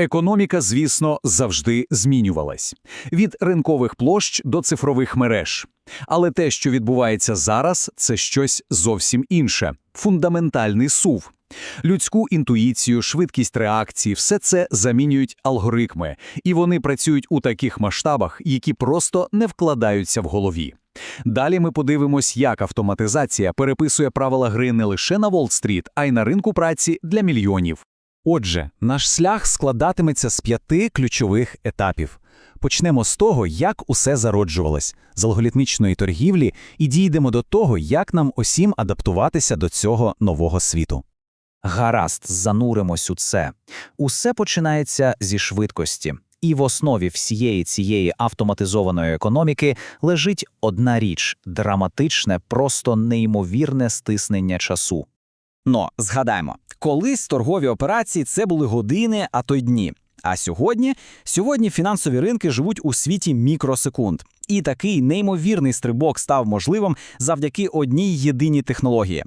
Економіка, звісно, завжди змінювалась від ринкових площ до цифрових мереж. Але те, що відбувається зараз, це щось зовсім інше фундаментальний сув. Людську інтуїцію, швидкість реакції все це замінюють алгоритми, і вони працюють у таких масштабах, які просто не вкладаються в голові. Далі ми подивимось, як автоматизація переписує правила гри не лише на Уолл-стріт, а й на ринку праці для мільйонів. Отже, наш шлях складатиметься з п'яти ключових етапів. Почнемо з того, як усе зароджувалось, з алгоритмічної торгівлі, і дійдемо до того, як нам усім адаптуватися до цього нового світу. Гаразд, зануримось у це. Усе починається зі швидкості. І в основі всієї цієї автоматизованої економіки лежить одна річ драматичне, просто неймовірне стиснення часу. Но згадаймо, колись торгові операції це були години, а то й дні. А сьогодні сьогодні фінансові ринки живуть у світі мікросекунд. І такий неймовірний стрибок став можливим завдяки одній єдиній технології.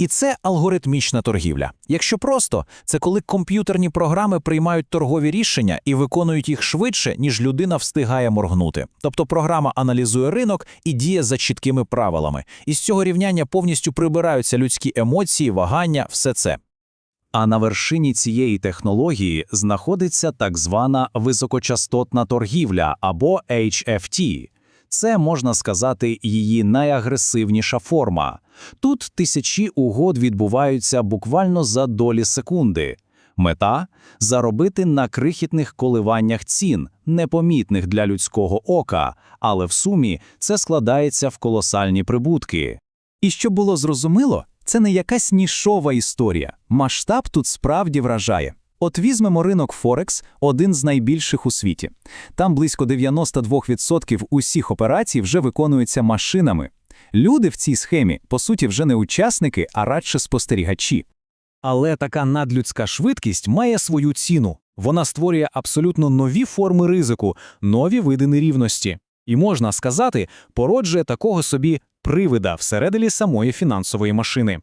І це алгоритмічна торгівля. Якщо просто, це коли комп'ютерні програми приймають торгові рішення і виконують їх швидше, ніж людина встигає моргнути. Тобто програма аналізує ринок і діє за чіткими правилами. І з цього рівняння повністю прибираються людські емоції, вагання, все це. А на вершині цієї технології знаходиться так звана високочастотна торгівля або HFT. Це, можна сказати, її найагресивніша форма. Тут тисячі угод відбуваються буквально за долі секунди. Мета заробити на крихітних коливаннях цін, непомітних для людського ока, але в сумі це складається в колосальні прибутки. І щоб було зрозуміло, це не якась нішова історія. Масштаб тут справді вражає. От візьмемо ринок Форекс, один з найбільших у світі. Там близько 92% усіх операцій вже виконуються машинами. Люди в цій схемі, по суті, вже не учасники, а радше спостерігачі. Але така надлюдська швидкість має свою ціну. Вона створює абсолютно нові форми ризику, нові види нерівності. І можна сказати, породжує такого собі привида всередині самої фінансової машини.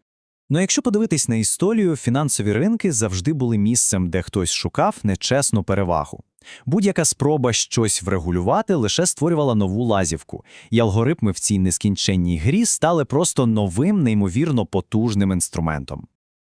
Ну якщо подивитись на історію, фінансові ринки завжди були місцем, де хтось шукав нечесну перевагу. Будь-яка спроба щось врегулювати лише створювала нову лазівку, і алгоритми в цій нескінченній грі стали просто новим, неймовірно потужним інструментом.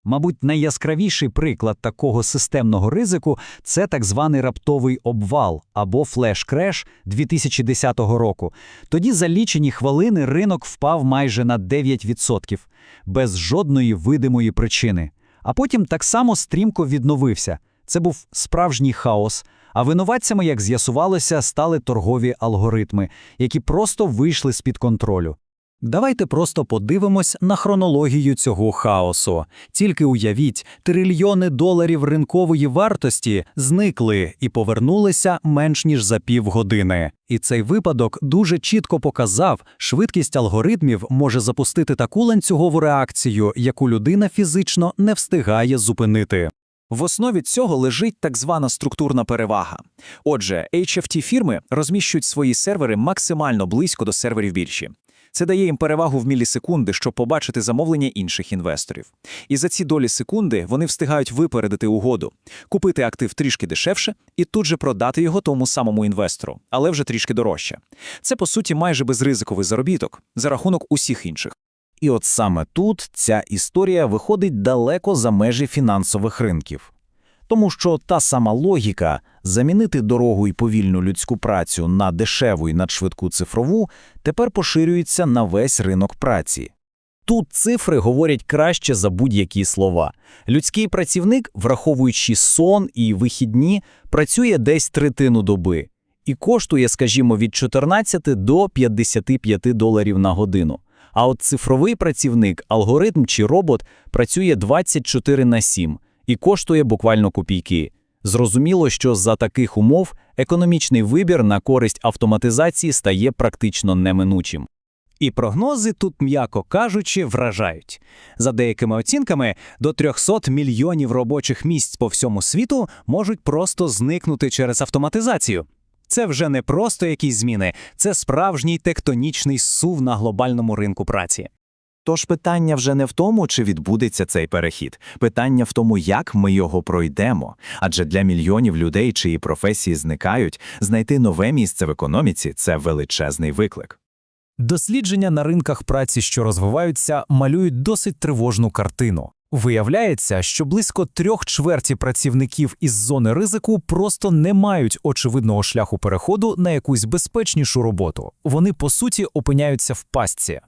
Мабуть, найяскравіший приклад такого системного ризику це так званий раптовий обвал або флеш-креш 2010 року. Тоді за лічені хвилини ринок впав майже на 9%, без жодної видимої причини. А потім так само стрімко відновився. Це був справжній хаос. А винуватцями, як з'ясувалося, стали торгові алгоритми, які просто вийшли з-під контролю. Давайте просто подивимось на хронологію цього хаосу. Тільки уявіть, трильйони доларів ринкової вартості зникли і повернулися менш ніж за півгодини. І цей випадок дуже чітко показав, швидкість алгоритмів може запустити таку ланцюгову реакцію, яку людина фізично не встигає зупинити. В основі цього лежить так звана структурна перевага. Отже, HFT-фірми розміщують свої сервери максимально близько до серверів біржі. Це дає їм перевагу в мілісекунди, щоб побачити замовлення інших інвесторів. І за ці долі секунди вони встигають випередити угоду, купити актив трішки дешевше і тут же продати його тому самому інвестору, але вже трішки дорожче. Це, по суті, майже безризиковий заробіток за рахунок усіх інших. І от саме тут ця історія виходить далеко за межі фінансових ринків. Тому що та сама логіка замінити дорогу і повільну людську працю на дешеву і надшвидку цифрову тепер поширюється на весь ринок праці. Тут цифри говорять краще за будь-які слова. Людський працівник, враховуючи сон і вихідні, працює десь третину доби і коштує, скажімо, від 14 до 55 доларів на годину. А от цифровий працівник, алгоритм чи робот працює 24 на 7 і коштує буквально копійки. Зрозуміло, що за таких умов економічний вибір на користь автоматизації стає практично неминучим. І прогнози тут, м'яко кажучи, вражають. За деякими оцінками, до 300 мільйонів робочих місць по всьому світу можуть просто зникнути через автоматизацію. Це вже не просто якісь зміни, це справжній тектонічний сув на глобальному ринку праці. Тож питання вже не в тому, чи відбудеться цей перехід. Питання в тому, як ми його пройдемо. Адже для мільйонів людей, чиї професії зникають, знайти нове місце в економіці це величезний виклик. Дослідження на ринках праці, що розвиваються, малюють досить тривожну картину. Виявляється, що близько трьох чверті працівників із зони ризику просто не мають очевидного шляху переходу на якусь безпечнішу роботу. Вони, по суті, опиняються в пастці.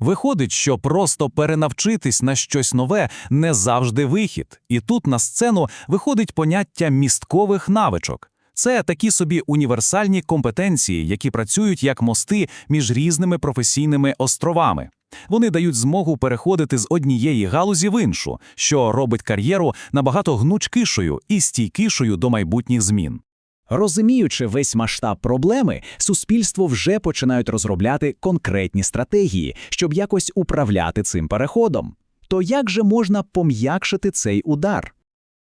Виходить, що просто перенавчитись на щось нове не завжди вихід. І тут на сцену виходить поняття місткових навичок. Це такі собі універсальні компетенції, які працюють як мости між різними професійними островами. Вони дають змогу переходити з однієї галузі в іншу, що робить кар'єру набагато гнучкішою і стійкішою до майбутніх змін. Розуміючи весь масштаб проблеми, суспільство вже починають розробляти конкретні стратегії, щоб якось управляти цим переходом. То як же можна пом'якшити цей удар?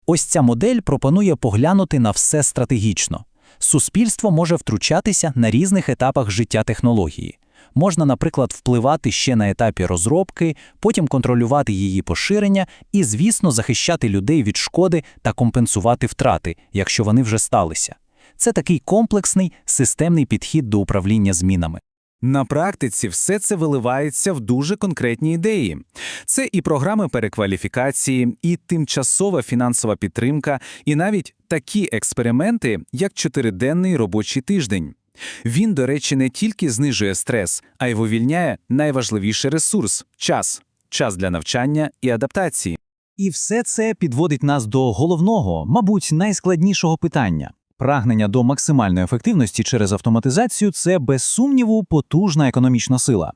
Ось ця модель пропонує поглянути на все стратегічно. Суспільство може втручатися на різних етапах життя технології. Можна, наприклад, впливати ще на етапі розробки, потім контролювати її поширення і, звісно, захищати людей від шкоди та компенсувати втрати, якщо вони вже сталися. Це такий комплексний системний підхід до управління змінами. На практиці все це виливається в дуже конкретні ідеї. Це і програми перекваліфікації, і тимчасова фінансова підтримка, і навіть такі експерименти, як чотириденний робочий тиждень. Він, до речі, не тільки знижує стрес, а й вивільняє найважливіший ресурс час час для навчання і адаптації. І все це підводить нас до головного, мабуть, найскладнішого питання. Прагнення до максимальної ефективності через автоматизацію це без сумніву потужна економічна сила.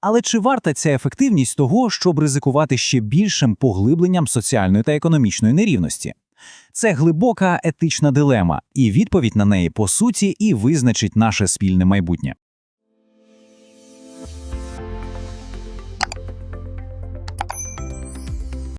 Але чи варта ця ефективність того, щоб ризикувати ще більшим поглибленням соціальної та економічної нерівності? Це глибока етична дилема, і відповідь на неї по суті і визначить наше спільне майбутнє.